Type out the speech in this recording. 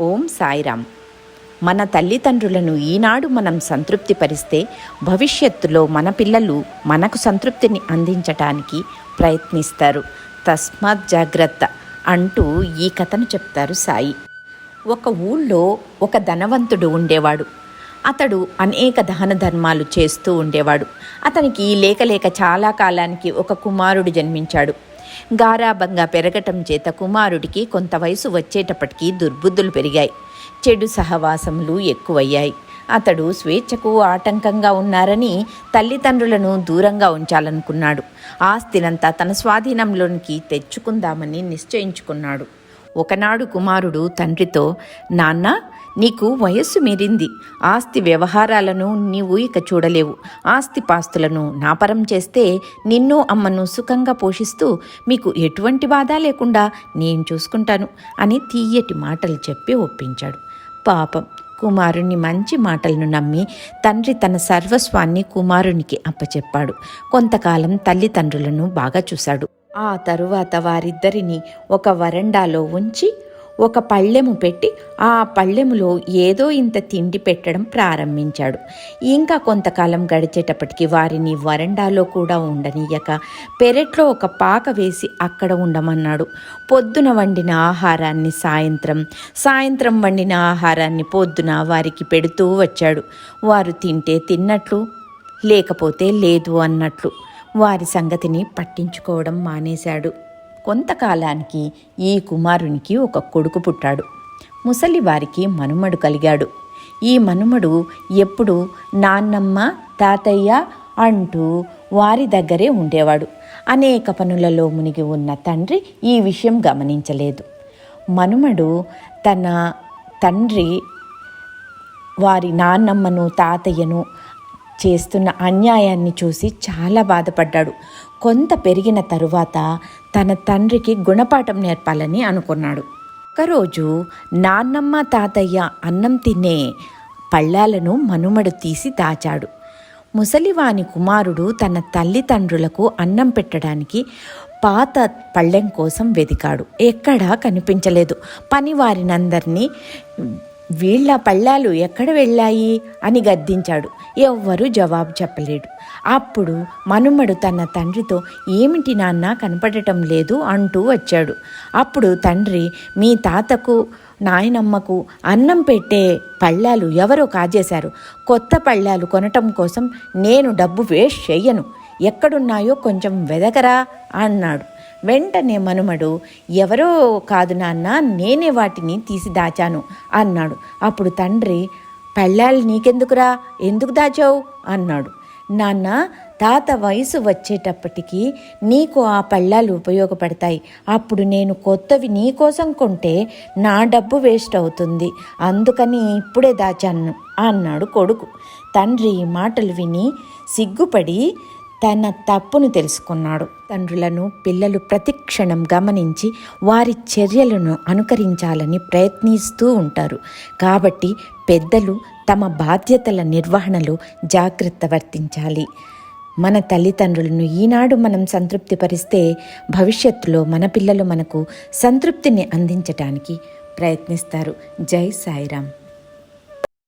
ఓం సాయిరామ్. మన తల్లిదండ్రులను ఈనాడు మనం సంతృప్తి పరిస్తే భవిష్యత్తులో మన పిల్లలు మనకు సంతృప్తిని అందించటానికి ప్రయత్నిస్తారు. తస్మాత్ జాగ్రత్త అంటూ ఈ కథను చెప్తారు సాయి. ఒక ఊళ్ళో ఒక ధనవంతుడు ఉండేవాడు. అతడు అనేక దహన ధర్మాలు చేస్తూ ఉండేవాడు. అతనికి లేక లేక చాలా కాలానికి ఒక కుమారుడు జన్మించాడు. గారాభంగా పెరగటం చేత కుమారుడికి కొంత వయసు వచ్చేటప్పటికీ దుర్బుద్ధులు పెరిగాయి. చెడు సహవాసములు ఎక్కువయ్యాయి. అతడు స్వేచ్ఛకు ఆటంకంగా ఉన్నారని తల్లిదండ్రులను దూరంగా ఉంచాలనుకున్నాడు. ఆస్తినంతా తన స్వాధీనంలోనికి తెచ్చుకుందామని నిశ్చయించుకున్నాడు. ఒకనాడు కుమారుడు తండ్రితో నాన్న నీకు వయస్సు మీరింది. ఆస్తి వ్యవహారాలను నీవు ఇక చూడలేవు. ఆస్తి పాస్తులను నాపరం చేస్తే నిన్ను అమ్మను సుఖంగా పోషిస్తూ మీకు ఎటువంటి బాధ లేకుండా నేను చూసుకుంటాను అని తీయటి మాటలు చెప్పి ఒప్పించాడు. పాపం కుమారుని మంచి మాటలను నమ్మి తండ్రి తన సర్వస్వాన్ని కుమారునికి అప్పచెప్పాడు. కొంతకాలం తల్లిదండ్రులను బాగా చూశాడు. ఆ తరువాత వారిద్దరిని ఒక వరండాలో ఉంచి ఒక పళ్ళెము పెట్టి ఆ పళ్ళెములో ఏదో ఇంత తిండి పెట్టడం ప్రారంభించాడు. ఇంకా కొంతకాలం గడిచేటప్పటికి వారిని వరండాలో కూడా ఉండనీయక పెరట్లో ఒక పాక వేసి అక్కడ ఉండమన్నాడు. పొద్దున వండిన ఆహారాన్ని సాయంత్రం సాయంత్రం వండిన ఆహారాన్ని పొద్దున వారికి పెడుతూ వచ్చాడు. వారు తింటే తిన్నట్లు లేకపోతే లేదు అన్నట్లు వారి సంగతిని పట్టించుకోవడం మానేశాడు. కొంతకాలానికి ఈ కుమారునికి ఒక కొడుకు పుట్టాడు. ముసలి వారికి మనుమడు కలిగాడు. ఈ మనుమడు ఎప్పుడు నాన్నమ్మ తాతయ్య అంటూ వారి దగ్గరే ఉండేవాడు. అనేక పనులలో మునిగి ఉన్న తండ్రి ఈ విషయం గమనించలేదు. మనుమడు తన తండ్రి వారి నాన్నమ్మను తాతయ్యను చేస్తున్న అన్యాయాన్ని చూసి చాలా బాధపడ్డాడు. కొంత పెరిగిన తరువాత తన తండ్రికి గుణపాఠం నేర్పాలని అనుకున్నాడు. ఒకరోజు నాన్నమ్మ తాతయ్య అన్నం తినే పళ్ళాలను మనుమడు తీసి దాచాడు. ముసలివాని కుమారుడు తన తల్లిదండ్రులకు అన్నం పెట్టడానికి పాత పళ్ళెం కోసం వెతికాడు. ఎక్కడా కనిపించలేదు. పనివారినందరినీ వీళ్ళ పళ్ళాలు ఎక్కడ వెళ్ళాయి? అని గద్దించాడు. ఎవ్వరూ జవాబు చెప్పలేడు అప్పుడు మనుమడు తన తండ్రితో ఏమిటి నాన్న కనపడటం లేదు అంటూ వచ్చాడు. అప్పుడు తండ్రి మీ తాతకు నాయనమ్మకు అన్నం పెట్టే పళ్ళాలు ఎవరో కాజేశారు. కొత్త పళ్ళాలు కొనటం కోసం నేను డబ్బు వేస్ట్ చెయ్యను. ఎక్కడున్నాయో కొంచెం వెదకరా అన్నాడు. వెంటనే మనుమడు ఎవరో కాదు నాన్న నేనే వాటిని తీసి దాచాను అన్నాడు. అప్పుడు తండ్రి పెళ్ళాలి నీకెందుకురా? ఎందుకు దాచావు? అన్నాడు. నాన్న తాత వయసు వచ్చేటప్పటికి నీకు ఆ పళ్ళాలు ఉపయోగపడతాయి. అప్పుడు నేను కొత్తవి నీకోసం కొంటే నా డబ్బు వేస్ట్ అవుతుంది. అందుకని ఇప్పుడే దాచాను అన్నాడు కొడుకు. తండ్రి ఈ మాటలు విని సిగ్గుపడి తన తప్పును తెలుసుకున్నాడు. తండ్రులను పిల్లలు ప్రతిక్షణం గమనించి వారి చర్యలను అనుకరించాలని ప్రయత్నిస్తూ ఉంటారు. కాబట్టి పెద్దలు తమ బాధ్యతల నిర్వహణలో జాగ్రత్త వర్తించాలి. మన తల్లిదండ్రులను ఈనాడు మనం సంతృప్తిపరిస్తే భవిష్యత్తులో మన పిల్లలు మనకు సంతృప్తిని అందించటానికి ప్రయత్నిస్తారు. జై సాయిరామ్.